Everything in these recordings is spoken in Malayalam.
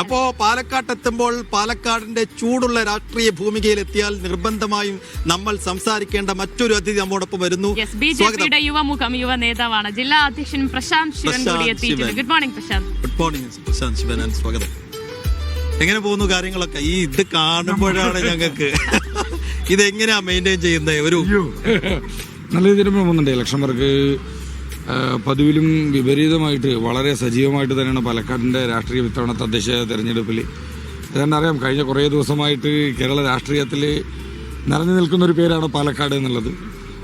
അപ്പോ പാലക്കാട്ട് എത്തുമ്പോൾ പാലക്കാടിന്റെ ചൂടുള്ള രാഷ്ട്രീയ ഭൂമികയിൽ എത്തിയാൽ നിർബന്ധമായും നമ്മൾ സംസാരിക്കേണ്ട മറ്റൊരു അതിഥി നമ്മോടൊപ്പം വരുന്നു. ബി ജെ പിയുടെ യുവമുഖം യുവ നേതാവാണ്. ജില്ലാ അധ്യക്ഷൻ Prasanth Sivan. Good morning Prasanth. Good morning Prasanth Sivan സ്വാഗതം. എങ്ങനെ പോകുന്നു കാര്യങ്ങളൊക്കെ? ഈ ഇത് കാണുമ്പോഴാണ് ഞങ്ങൾക്ക് ഇതെങ്ങനെയാ മെയിന്റെയിൻ ചെയ്യുന്നത്? ഒരു നല്ല രീതിയിൽ പോകുന്നുണ്ട് ഇലക്ഷൻ വർക്ക് പതിവിലും വിപരീതമായിട്ട് വളരെ സജീവമായിട്ട് തന്നെയാണ് പാലക്കാടിന്റെ രാഷ്ട്രീയ വിത്തവണ തദ്ദേശ തെരഞ്ഞെടുപ്പിൽ അതുകൊണ്ട് അറിയാം കഴിഞ്ഞ കുറേ ദിവസമായിട്ട് കേരള രാഷ്ട്രീയത്തിൽ നിറഞ്ഞു നിൽക്കുന്നൊരു പേരാണ് പാലക്കാട് എന്നുള്ളത്.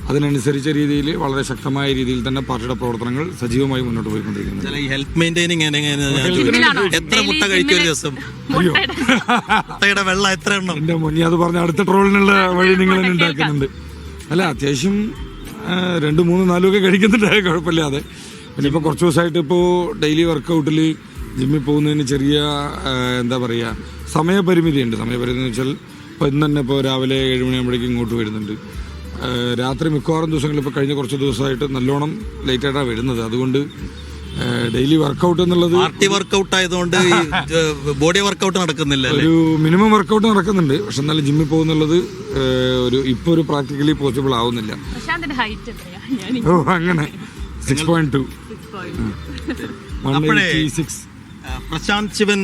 അതിനനുസരിച്ച രീതിയിൽ വളരെ ശക്തമായ രീതിയിൽ തന്നെ പാർട്ടിയുടെ പ്രവർത്തനങ്ങൾ സജീവമായി മുന്നോട്ട് പോയിക്കൊണ്ടിരിക്കുന്നത് ഹെൽത്ത് മെയിന്റെയിനിങ് എത്ര മുട്ട കഴിക്കും ഒരു ദിവസം? മുട്ടയുടെ മുട്ടയുടെ വെള്ളം എത്ര എണ്ണം? എന്റെ മുന്നേ അത് പറഞ്ഞ അടുത്ത ട്രോളിനുള്ള വഴി നിങ്ങൾ ഉണ്ടാക്കുന്നുണ്ട്. അല്ല അത്യാവശ്യം രണ്ട് മൂന്ന് നാലുമൊക്കെ കഴിക്കുന്നുണ്ട് കുഴപ്പമില്ലാതെ. പിന്നെ ഇപ്പോൾ കുറച്ച് ദിവസമായിട്ട് ഇപ്പോൾ ഡെയിലി വർക്കൗട്ടിൽ ജിമ്മിൽ പോകുന്നതിന് ചെറിയ എന്താ പറയുക സമയപരിമിതിയുണ്ട് സമയപരിമിതി എന്ന് വെച്ചാൽ ഇപ്പോൾ ഇന്ന് തന്നെ ഇപ്പോൾ രാവിലെ ഏഴ് മണിയാകുമ്പോഴേക്കും ഇങ്ങോട്ട് വരുന്നുണ്ട്. രാത്രി മിക്കവാറും ദിവസങ്ങളിൽ ഇപ്പോൾ കഴിഞ്ഞ കുറച്ച് ദിവസമായിട്ട് നല്ലോണം ലേറ്റായിട്ടാണ് വരുന്നത്. അതുകൊണ്ട് ഡെയിലി വർക്കൗട്ട് എന്നുള്ളത് പാർട്ടി വർക്കൗട്ട് ആയതുകൊണ്ട് ബോഡി വർക്കൗട്ട് നടക്കുന്നില്ല അല്ലേ? ഒരു മിനിമം വർക്കൗട്ട് നടക്കുന്നുണ്ട്. പക്ഷെ എന്നാലും ജിമ്മിൽ പോകുന്നുള്ളത് ഒരു ഇപ്പൊ ഒരു പ്രാക്ടിക്കലി പോസിബിൾ ആവുന്നില്ല. പ്രശാന്തിന്റെ ഹൈറ്റ് എത്രയാ? ഞാൻ ഓ അങ്ങനെ. Six point two one six Prasanth Sivan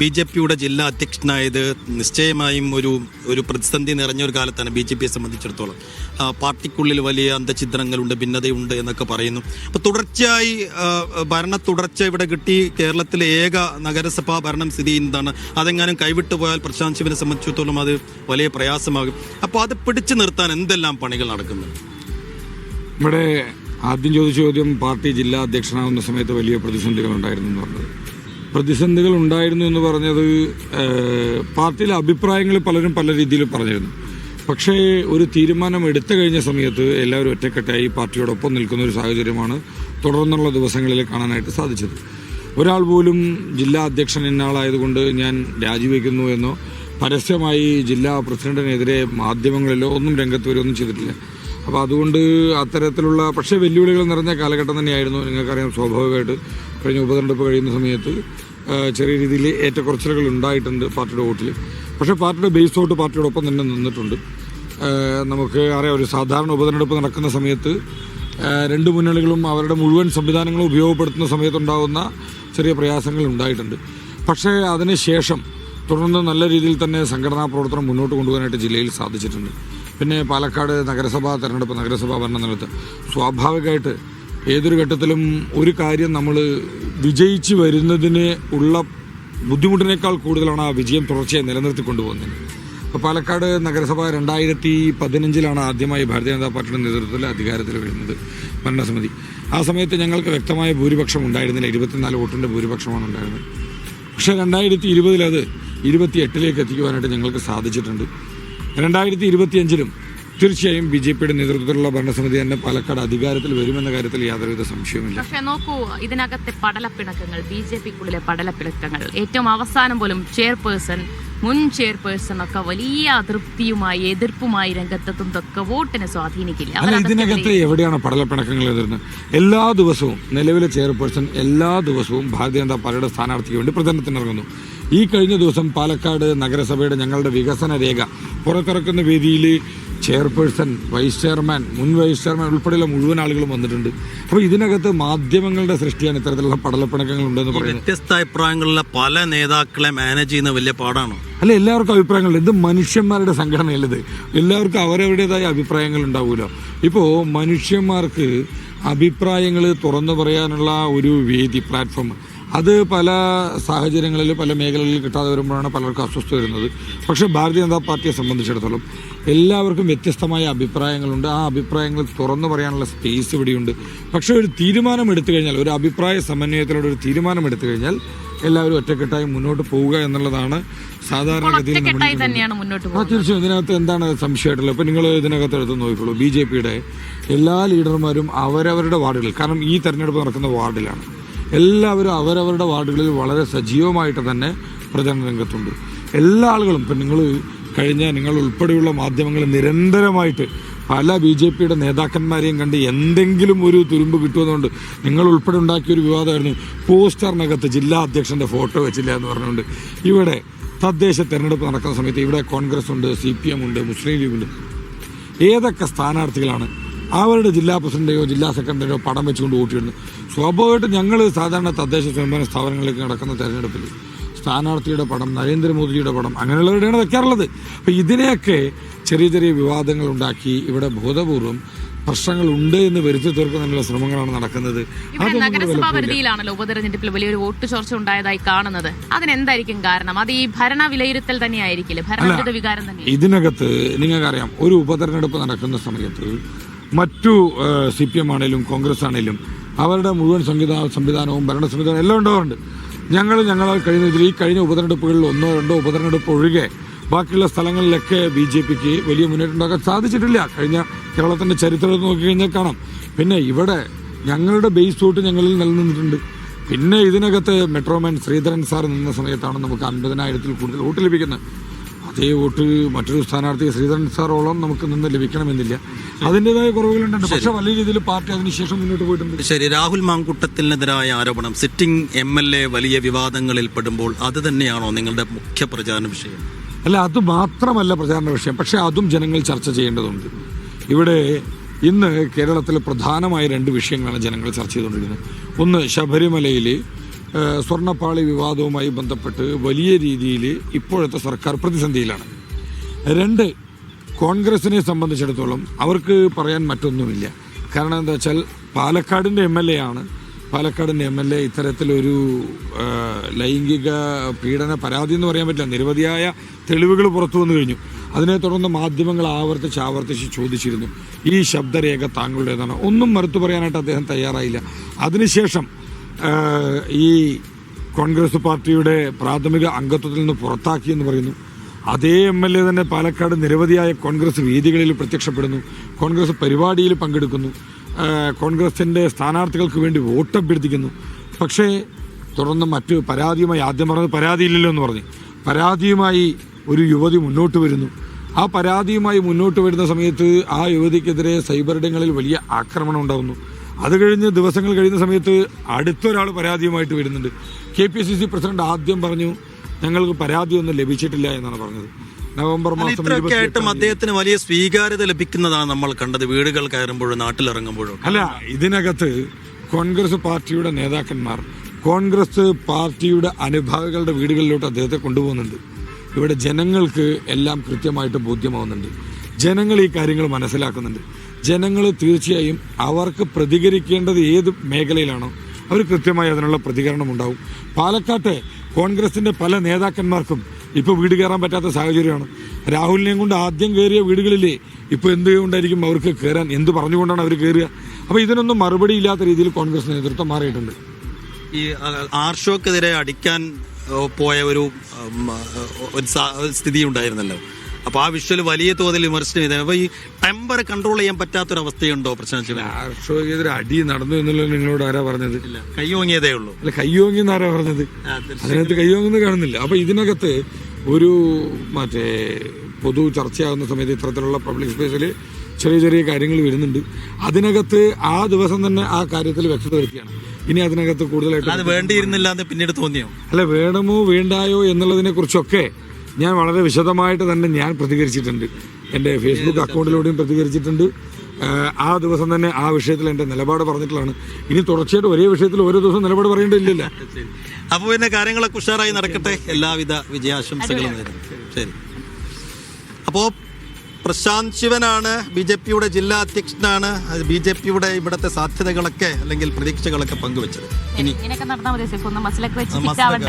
B J പിയുടെ ജില്ലാ അധ്യക്ഷനായത് നിശ്ചയമായും ഒരു ഒരു പ്രതിസന്ധി നിറഞ്ഞ ഒരു കാലത്താണ് ബി ജെ പിയെ സംബന്ധിച്ചിടത്തോളം. പാർട്ടിക്കുള്ളിൽ വലിയ അന്തഛിദ്രങ്ങളുണ്ട് ഭിന്നതയുണ്ട് എന്നൊക്കെ പറയുന്നു. അപ്പോൾ തുടർച്ചയായി ഭരണ തുടർച്ച ഇവിടെ കിട്ടി. കേരളത്തിലെ ഏക നഗരസഭാ ഭരണം സ്ഥിതി ചെയ്യുന്നതാണ്. അതെങ്ങാനും കൈവിട്ടു പോയാൽ പ്രശാന്ത് ശിവനെ സംബന്ധിച്ചിടത്തോളം അത് വലിയ പ്രയാസമാകും. അപ്പോൾ അത് പിടിച്ചു നിർത്താൻ എന്തെല്ലാം പണികൾ നടക്കുന്നു ഇവിടെ ആദ്യം ചോദിച്ച ചോദ്യം പാർട്ടി ജില്ലാ അധ്യക്ഷനാകുന്ന സമയത്ത് വലിയ പ്രതിസന്ധികൾ ഉണ്ടായിരുന്നു എന്ന് പറഞ്ഞത്. പ്രതിസന്ധികൾ ഉണ്ടായിരുന്നു എന്ന് പറഞ്ഞത് പാർട്ടിയിലെ അഭിപ്രായങ്ങൾ പലരും പല രീതിയിൽ പറഞ്ഞിരുന്നു. പക്ഷേ ഒരു തീരുമാനം എടുത്തു കഴിഞ്ഞ സമയത്ത് എല്ലാവരും ഒറ്റക്കെട്ടായി പാർട്ടിയോടൊപ്പം നിൽക്കുന്ന ഒരു സാഹചര്യമാണ് തുടർന്നുള്ള ദിവസങ്ങളിൽ കാണാനായിട്ട് സാധിച്ചത്. ഒരാൾ പോലും ജില്ലാ അധ്യക്ഷൻ ഇന്നാളായതുകൊണ്ട് ഞാൻ രാജിവെക്കുന്നു എന്നോ പരസ്യമായി ജില്ലാ പ്രസിഡന്റിനെതിരെ മാധ്യമങ്ങളിലോ ഒന്നും രംഗത്ത് വരുമൊന്നും ചെയ്തിട്ടില്ല. അപ്പോൾ അതുകൊണ്ട് അത്തരത്തിലുള്ള പക്ഷേ വെല്ലുവിളികൾ നിറഞ്ഞ കാലഘട്ടം തന്നെയായിരുന്നു നിങ്ങൾക്കറിയാം സ്വാഭാവികമായിട്ട് കഴിഞ്ഞ ഉപതെരഞ്ഞെടുപ്പ് കഴിയുന്ന സമയത്ത് ചെറിയ രീതിയിൽ ഏറ്റക്കുറച്ചിലുകൾ ഉണ്ടായിട്ടുണ്ട് പാർട്ടിയുടെ വോട്ടിൽ. പക്ഷേ പാർട്ടിയുടെ ബേസ് വോട്ട് പാർട്ടിയോടൊപ്പം തന്നെ നിന്നിട്ടുണ്ട്. നമുക്ക് അറിയാം ഒരു സാധാരണ ഉപതെരഞ്ഞെടുപ്പ് നടക്കുന്ന സമയത്ത് രണ്ട് മുന്നണികളും അവരുടെ മുഴുവൻ സംവിധാനങ്ങളും ഉപയോഗപ്പെടുത്തുന്ന സമയത്തുണ്ടാകുന്ന ചെറിയ പ്രയാസങ്ങൾ ഉണ്ടായിട്ടുണ്ട്. പക്ഷേ അതിനുശേഷം തുടർന്ന് നല്ല രീതിയിൽ തന്നെ സംഘടനാ പ്രവർത്തനം മുന്നോട്ട് കൊണ്ടുപോകാനായിട്ട് ജില്ലയിൽ സാധിച്ചിട്ടുണ്ട്. പിന്നെ പാലക്കാട് നഗരസഭാ തെരഞ്ഞെടുപ്പ് നഗരസഭാ ഭരണ നിലത്ത് സ്വാഭാവികമായിട്ട് ഏതൊരു ഘട്ടത്തിലും ഒരു കാര്യം നമ്മൾ വിജയിച്ച് വരുന്നതിന് ഉള്ള ബുദ്ധിമുട്ടിനേക്കാൾ കൂടുതലാണ് ആ വിജയം തുടർച്ചയായി നിലനിർത്തി കൊണ്ടുപോകുന്നത്. അപ്പോൾ പാലക്കാട് നഗരസഭ രണ്ടായിരത്തി പതിനഞ്ചിലാണ് ആദ്യമായി ഭാരതീയ ജനതാ പാർട്ടിയുടെ നേതൃത്വത്തിൽ അധികാരത്തിൽ വരുന്നത് ഭരണസമിതി. ആ സമയത്ത് ഞങ്ങൾക്ക് വ്യക്തമായ ഭൂരിപക്ഷം ഉണ്ടായിരുന്നില്ല. ഇരുപത്തിനാല് വോട്ടിന്റെ ഭൂരിപക്ഷമാണ് ഉണ്ടായിരുന്നത്. പക്ഷേ രണ്ടായിരത്തി ഇരുപതിലത് ഇരുപത്തി എട്ടിലേക്ക് എത്തിക്കുവാനായിട്ട് ഞങ്ങൾക്ക് സാധിച്ചിട്ടുണ്ട്. രണ്ടായിരത്തി ഇരുപത്തിയഞ്ചിലും തീർച്ചയായും ബി ജെ പിയുടെ നേതൃത്വത്തിലുള്ള ഭരണസമിതി തന്നെ പാലക്കാട് അധികാരത്തിൽ വരുമെന്ന കാര്യത്തിൽ യാതൊരുവിധ സംശയവുമില്ല. പക്ഷേ നോക്കൂ ഇതിനകത്തെ പടലപ്പിണക്കങ്ങൾ ബി ജെ പിക്കുള്ളിലെ പടലപ്പിണക്കങ്ങൾ ഏറ്റവും അവസാനം പോലും ചെയർപേഴ്സൺ മുൻ ചെയർപേഴ്സൺ ഒക്കെ വലിയ അതൃപ്തിയുമായി എതിർപ്പുമായി രംഗത്തെത്തുന്നതൊക്കെ വോട്ടിനെ സ്വാധീനിക്കില്ല. അല്ല ഇതിനകത്ത് എവിടെയാണ് പടലപ്പിണക്കങ്ങൾ എതിർന്ന്? എല്ലാ ദിവസവും നിലവിലെ ചെയർപേഴ്സൺ എല്ലാ ദിവസവും ഭാരതീയ ജനതാ പാർട്ടിയുടെ സ്ഥാനാർത്ഥിക്ക് വേണ്ടി പ്രചരണത്തിനിറങ്ങുന്നു. ഈ കഴിഞ്ഞ ദിവസം പാലക്കാട് നഗരസഭയുടെ ഞങ്ങളുടെ വികസന രേഖ പുറത്തിറക്കുന്ന വേദിയിൽ ചെയർപേഴ്സൺ വൈസ് ചെയർമാൻ മുൻ വൈസ് ചെയർമാൻ ഉൾപ്പെടെയുള്ള മുഴുവൻ ആളുകളും വന്നിട്ടുണ്ട്. അപ്പോൾ ഇതിനകത്ത് മാധ്യമങ്ങളുടെ സൃഷ്ടിയാണ് ഇത്തരത്തിലുള്ള പടലപ്പിണക്കങ്ങൾ ഉണ്ടെന്ന് പറയുന്നത്. വ്യത്യസ്ത അഭിപ്രായങ്ങളുള്ള പല നേതാക്കളെ മാനേജ് ചെയ്യുന്ന വലിയ പാടാണ്? അല്ല എല്ലാവർക്കും അഭിപ്രായങ്ങളുണ്ട്. ഇത് മനുഷ്യന്മാരുടെ സംഘടനയല്ലത് എല്ലാവർക്കും അവരവരുടേതായ അഭിപ്രായങ്ങൾ ഉണ്ടാവുമല്ലോ. ഇപ്പോൾ മനുഷ്യന്മാർക്ക് അഭിപ്രായങ്ങൾ തുറന്നു പറയാനുള്ള ഒരു വേദി പ്ലാറ്റ്ഫോം അത് പല സാഹചര്യങ്ങളിൽ പല മേഖലകളിൽ കിട്ടാതെ വരുമ്പോഴാണ് പലർക്കും അസ്വസ്ഥ വരുന്നത്. പക്ഷേ ഭാരതീയ ജനതാ പാർട്ടിയെ സംബന്ധിച്ചിടത്തോളം എല്ലാവർക്കും വ്യത്യസ്തമായ അഭിപ്രായങ്ങളുണ്ട്. ആ അഭിപ്രായങ്ങൾ തുറന്നു പറയാനുള്ള സ്പേസ് ഇവിടെയുണ്ട്. പക്ഷേ ഒരു തീരുമാനം എടുത്തു കഴിഞ്ഞാൽ ഒരു അഭിപ്രായ സമന്വയത്തിലൂടെ ഒരു തീരുമാനം എടുത്തു കഴിഞ്ഞാൽ എല്ലാവരും ഒറ്റക്കെട്ടായി മുന്നോട്ട് പോവുക എന്നുള്ളതാണ് സാധാരണഗതിയിൽ തീർച്ചയായും. ഇതിനകത്ത് എന്താണ് സംശയമായിട്ടുള്ളത്? ഇപ്പം നിങ്ങൾ ഇതിനകത്ത് എടുത്ത് നോക്കിക്കോളൂ. ബി ജെ പിയുടെ എല്ലാ ലീഡർമാരും അവരവരുടെ വാർഡുകൾ കാരണം ഈ തെരഞ്ഞെടുപ്പ് നടക്കുന്ന വാർഡിലാണ്. എല്ലാവരും അവരവരുടെ വാർഡുകളിൽ വളരെ സജീവമായിട്ട് തന്നെ പ്രചരണ രംഗത്തുണ്ട്. എല്ലാ ആളുകളും ഇപ്പം നിങ്ങൾ കഴിഞ്ഞ നിങ്ങൾ ഉൾപ്പെടെയുള്ള മാധ്യമങ്ങൾ നിരന്തരമായിട്ട് പല ബി ജെ പിയുടെ നേതാക്കന്മാരെയും കണ്ട് എന്തെങ്കിലും ഒരു തുരുമ്പ് കിട്ടുമെന്നുകൊണ്ട് നിങ്ങൾ ഉൾപ്പെടെ ഉണ്ടാക്കിയൊരു വിവാദമായിരുന്നു. പോസ്റ്ററിനകത്ത് ജില്ലാ അധ്യക്ഷന്റെ ഫോട്ടോ വെച്ചില്ല എന്ന് പറഞ്ഞുകൊണ്ട് ഇവിടെ തദ്ദേശ തെരഞ്ഞെടുപ്പ് നടക്കുന്ന സമയത്ത് ഇവിടെ കോൺഗ്രസ് ഉണ്ട് സി പി എം ഉണ്ട് മുസ്ലിം ലീഗ് ഉണ്ട്. ഏതൊക്കെ സ്ഥാനാർത്ഥികളാണ് അവരുടെ ജില്ലാ പ്രസിഡന്റെയോ ജില്ലാ സെക്രട്ടറിയോ പടം വെച്ചുകൊണ്ട് വോട്ടിടുന്നത് സ്വാഭാവികമായിട്ടും ഞങ്ങൾ സാധാരണ തദ്ദേശ സ്വയംഭരണ സ്ഥാപനങ്ങളിലേക്ക് നടക്കുന്ന തെരഞ്ഞെടുപ്പിൽ സ്ഥാനാർത്ഥിയുടെ പടം നരേന്ദ്രമോദിയുടെ പടം അങ്ങനെയുള്ളവരുടെയാണ് വെക്കാറുള്ളത്. അപ്പം ഇതിനെയൊക്കെ ചെറിയ ചെറിയ വിവാദങ്ങൾ ഉണ്ടാക്കി ഇവിടെ ബോധപൂർവം പ്രശ്നങ്ങൾ ഉണ്ട് എന്ന് വരുത്തി തീർക്കുന്നതിനുള്ള ശ്രമങ്ങളാണ് നടക്കുന്നത്. നഗരസഭാ പരിധിയിലാണല്ലോ ഉപതെരഞ്ഞെടുപ്പിൽ വലിയൊരു വോട്ട് ചോർച്ച ഉണ്ടായതായി കാണുന്നത്. അതിനെന്തായിരിക്കും കാരണം? അത് ഈ ഭരണ വിലയിരുത്തൽ തന്നെയായിരിക്കില്ലേ? ഭരണവിരുദ്ധ വികാരം തന്നെ ഇതിനകത്ത് നിങ്ങൾക്കറിയാം ഒരു ഉപതെരഞ്ഞെടുപ്പ് നടക്കുന്ന സമയത്ത് മറ്റു സി പി എം ആണേലും കോൺഗ്രസ് ആണേലും അവരുടെ മുഴുവൻ സംവിധാന സംവിധാനവും ഭരണ സംവിധാനവും എല്ലാം ഉണ്ടാവാറുണ്ട്. ഞങ്ങൾ ഞങ്ങളാൽ കഴിയുന്ന ഇതിൽ ഈ കഴിഞ്ഞ ഉപതെരഞ്ഞെടുപ്പുകളിൽ ഒന്നോ രണ്ടോ ഉപതെരഞ്ഞെടുപ്പ് ഒഴികെ ബാക്കിയുള്ള സ്ഥലങ്ങളിലൊക്കെ ബി ജെ പിക്ക് വലിയ മുന്നേറ്റം ഉണ്ടാക്കാൻ സാധിച്ചിട്ടില്ല. കഴിഞ്ഞ കേരളത്തിന്റെ ചരിത്രം നോക്കി നോക്കിക്കഴിഞ്ഞാൽ കാണാം. പിന്നെ ഇവിടെ ഞങ്ങളുടെ ബേസ് തൊട്ട് ഞങ്ങളിൽ നിലനിന്നിട്ടുണ്ട്. പിന്നെ ഇതിനകത്ത് മെട്രോമാൻ ശ്രീധരൻ സാർ നിന്ന സമയത്താണ് നമുക്ക് അൻപതിനായിരത്തിൽ കൂടുതൽ വോട്ട് ലഭിക്കുന്നത്. അതേ വോട്ട് മറ്റൊരു സ്ഥാനാർത്ഥി ശ്രീധരൻ സാറോളം നമുക്ക് നിന്ന് ലഭിക്കണമെന്നില്ല. അതിന്റെതായ കുറവുകളുണ്ട്. പക്ഷേ വലിയ രീതിയിൽ പാർട്ടി അതിനുശേഷം മുന്നോട്ട് പോയിട്ടുണ്ട്. ശരി രാഹുൽ മാങ്കുട്ടത്തിനെതിരായ ആരോപണം. സിറ്റിംഗ് എം എൽ എ വലിയ വിവാദങ്ങളിൽ പെടുമ്പോൾ അത് തന്നെയാണോ നിങ്ങളുടെ മുഖ്യ പ്രചാരണ വിഷയം? അല്ല അത് മാത്രമല്ല പ്രചാരണ വിഷയം. പക്ഷേ അതും ജനങ്ങൾ ചർച്ച ചെയ്യേണ്ടതുണ്ട്. ഇവിടെ ഇന്ന് കേരളത്തിൽ പ്രധാനമായ രണ്ട് വിഷയങ്ങളാണ് ജനങ്ങൾ ചർച്ച ചെയ്തുകൊണ്ടിരിക്കുന്നത്. ഒന്ന് ശബരിമലയിൽ സ്വർണപ്പാളി വിവാദവുമായി ബന്ധപ്പെട്ട് വലിയ രീതിയിൽ ഇപ്പോഴത്തെ സർക്കാർ പ്രതിസന്ധിയിലാണ്. രണ്ട് കോൺഗ്രസിനെ സംബന്ധിച്ചിടത്തോളം അവർക്ക് പറയാൻ മറ്റൊന്നുമില്ല. കാരണം എന്താ വെച്ചാൽ പാലക്കാടിന്റെ എം എൽ എ ആണ് പാലക്കാടിന്റെ എം എൽ എ ഇത്തരത്തിലൊരു ലൈംഗിക പീഡന പരാതി എന്ന് പറയാൻ പറ്റില്ല. നിരവധിയായ തെളിവുകൾ പുറത്തു വന്നു കഴിഞ്ഞു. അതിനെ തുടർന്ന് മാധ്യമങ്ങൾ ആവർത്തിച്ച് ആവർത്തിച്ച് ചോദിച്ചിരുന്നു. ഈ ശബ്ദരേഖ താങ്കളുടേതാണ്. ഒന്നും മറുത്തു പറയാനായിട്ട് അദ്ദേഹം തയ്യാറായില്ല. അതിനുശേഷം ഈ കോൺഗ്രസ് പാർട്ടിയുടെ പ്രാഥമിക അംഗത്വത്തിൽ നിന്ന് പുറത്താക്കിയെന്ന് പറയുന്നു. അതേ എം എൽ എ തന്നെ പാലക്കാട് നിരവധിയായ കോൺഗ്രസ് വേദികളിൽ പ്രത്യക്ഷപ്പെടുന്നു. കോൺഗ്രസ് പരിപാടിയിൽ പങ്കെടുക്കുന്നു. കോൺഗ്രസിന്റെ സ്ഥാനാർത്ഥികൾക്ക് വേണ്ടി വോട്ട് അഭ്യർത്ഥിക്കുന്നു. പക്ഷേ തുടർന്ന് മറ്റ് പരാതിയുമായി ആദ്യം പറഞ്ഞത് പരാതിയില്ലല്ലോ എന്ന് പറഞ്ഞു. പരാതിയുമായി ഒരു യുവതി മുന്നോട്ട് വരുന്നു. ആ പരാതിയുമായി മുന്നോട്ട് വരുന്ന സമയത്ത് ആ യുവതിക്കെതിരെ സൈബർ ഇടങ്ങളിൽ വലിയ ആക്രമണം ഉണ്ടാകുന്നു അത് കഴിഞ്ഞ് ദിവസങ്ങൾ കഴിയുന്ന സമയത്ത് അടുത്തൊരാൾ പരാതിയുമായിട്ട് വരുന്നുണ്ട്. K P C C president ആദ്യം പറഞ്ഞു ഞങ്ങൾക്ക് പരാതിയൊന്നും ലഭിച്ചിട്ടില്ല എന്നാണ് പറഞ്ഞത്. നവംബർ മാസം ആയിട്ടും അദ്ദേഹത്തിന് വലിയ സ്വീകാര്യത ലഭിക്കുന്നതാണ് നമ്മൾ കണ്ടത്. വീടുകൾ കയറുമ്പോഴും നാട്ടിലിറങ്ങുമ്പോഴും അല്ല ഇതിനകത്ത് കോൺഗ്രസ് പാർട്ടിയുടെ നേതാക്കന്മാർ കോൺഗ്രസ് പാർട്ടിയുടെ അനുഭാവികളുടെ വീടുകളിലോട്ട് അദ്ദേഹത്തെ കൊണ്ടുപോകുന്നുണ്ട്. ഇവിടെ ജനങ്ങൾക്ക് എല്ലാം കൃത്യമായിട്ട് ബോധ്യമാവുന്നുണ്ട്. ജനങ്ങൾ ഈ കാര്യങ്ങൾ മനസ്സിലാക്കുന്നുണ്ട്. ജനങ്ങൾ തീർച്ചയായും അവർക്ക് പ്രതികരിക്കേണ്ടത് ഏത് മേഖലയിലാണോ അവർ കൃത്യമായി അതിനുള്ള പ്രതികരണം ഉണ്ടാവും. പാലക്കാട്ടെ കോൺഗ്രസിന്റെ പല നേതാക്കന്മാർക്കും ഇപ്പോൾ വീട് കയറാൻ പറ്റാത്ത സാഹചര്യമാണ്. രാഹുലിനെയും കൊണ്ട് ആദ്യം കയറിയ വീടുകളില്ലേ ഇപ്പോൾ എന്ത് കൊണ്ടായിരിക്കും അവർക്ക് കയറാൻ? എന്ത് പറഞ്ഞുകൊണ്ടാണ് അവർ കയറുക? അപ്പോൾ ഇതിനൊന്നും മറുപടി ഇല്ലാത്ത രീതിയിൽ കോൺഗ്രസ് നേതൃത്വം മാറിയിട്ടുണ്ട്. ഈ ആർഷോക്കെതിരെ അടിക്കാൻ പോയ ഒരു സ്ഥിതി ഉണ്ടായിരുന്നല്ലോ അപ്പൊ ആ വിഷ്വൽ വലിയ തോതിൽ വിമർശനം ചെയ്തത് അപ്പൊ ഈ ടെമ്പർ കൺട്രോൾ ചെയ്യാൻ പറ്റാത്തൊരവസ്ഥയുണ്ടോ പ്രശ്നം രാഷ്ട്രീയക്കെതിരെ അടി നടന്നു എന്നുള്ളത് നിങ്ങളോട് ആരാ പറഞ്ഞത്? കയ്യോങ്ങിയതേ ഉള്ളൂ. അല്ല കയ്യോങ്ങി എന്നാരാ പറഞ്ഞത്? അതിനകത്ത് കയ്യോങ്ങുന്നത് കാണുന്നില്ല. അപ്പൊ ഇതിനകത്ത് ഒരു മറ്റേ പൊതു ചർച്ചയാകുന്ന സമയത്ത് ഇത്തരത്തിലുള്ള പബ്ലിക് സ്പേസിൽ ചെറിയ ചെറിയ കാര്യങ്ങൾ വരുന്നുണ്ട്. അതിനകത്ത് ആ ദിവസം തന്നെ ആ കാര്യത്തിൽ വ്യക്തത വരുത്തിയാണ്. ഇനി അതിനകത്ത് അത് കൂടുതലായിട്ട് വേണ്ടിയിരുന്നില്ല എന്ന് പിന്നീട് തോന്നിയോ? അല്ല വേണമോ വേണ്ടായോ എന്നുള്ളതിനെ കുറിച്ചൊക്കെ ഞാൻ വളരെ വിശദമായിട്ട് തന്നെ ഞാൻ പ്രതികരിച്ചിട്ടുണ്ട്. എന്റെ ഫേസ്ബുക്ക് അക്കൗണ്ടിലൂടെയും പ്രതികരിച്ചിട്ടുണ്ട്. ആ ദിവസം തന്നെ ആ വിഷയത്തിൽ എന്റെ നിലപാട് പറഞ്ഞിട്ടുള്ളതാണ്. ഇനി തുടർച്ചയായിട്ട് ഒരേ വിഷയത്തിൽ ഓരോ ദിവസം നിലപാട് പറയേണ്ടതില്ല അപ്പോൾ പിന്നെ കാര്യങ്ങളൊക്കെ ഉഷാറായി നടക്കട്ടെ. എല്ലാവിധ വിജയാശംസകളും ശരി. അപ്പോ പ്രശാന്ത് ശിവനാണ് ബി ജെ പിയുടെ ജില്ലാ അധ്യക്ഷനാണ്. ബി ജെ പിയുടെ ഇവിടുത്തെ സാധ്യതകളൊക്കെ അല്ലെങ്കിൽ പ്രതീക്ഷകളൊക്കെ പങ്കുവെച്ചത്. ഇനി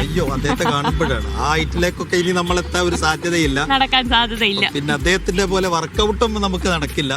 അയ്യോ അദ്ദേഹത്തെ കാണുമ്പോഴാണ്. ആ ഹൈറ്റിലേക്കൊക്കെ ഇനി നമ്മളെത്താൻ ഒരു സാധ്യതയില്ല. നടക്കാൻ സാധ്യതയില്ല. പിന്നെ അദ്ദേഹത്തിന്റെ പോലെ വർക്കൗട്ടും നമുക്ക് നടക്കില്ല.